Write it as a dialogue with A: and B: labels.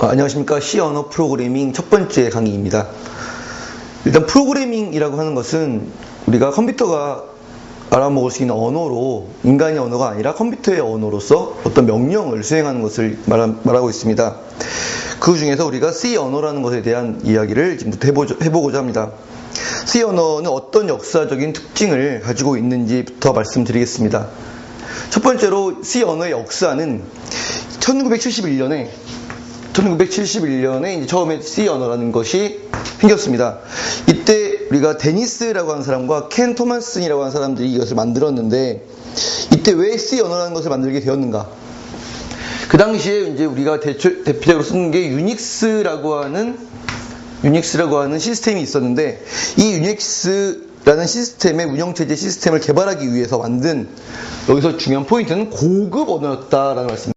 A: 어, 안녕하십니까. C 언어 프로그래밍 첫 번째 강의입니다. 일단 프로그래밍이라고 하는 것은 우리가 컴퓨터가 알아먹을 수 있는 언어로 인간의 언어가 아니라 컴퓨터의 언어로서 어떤 명령을 수행하는 것을 말하, 말하고 있습니다. 그 중에서 우리가 C 언어라는 것에 대한 이야기를 지금부터 해보고자 합니다. C 언어는 어떤 역사적인 특징을 가지고 있는지부터 말씀드리겠습니다. 첫 번째로 C 언어의 역사는 1971년에 1971년에 처음에 C 언어라는 것이 생겼습니다. 이때 우리가 데니스라고 하는 사람과 켄 토마슨이라고 하는 사람들이 이것을 만들었는데 이때 왜 C 언어라는 것을 만들게 되었는가? 그 당시에 이제 우리가 대표, 대표적으로 쓰는 게 유닉스라고 하는 유닉스라고 하는 시스템이 있었는데 이 유닉스라는 시스템의 운영체제 시스템을 개발하기 위해서 만든 여기서 중요한 포인트는 고급 언어였다라는 말씀.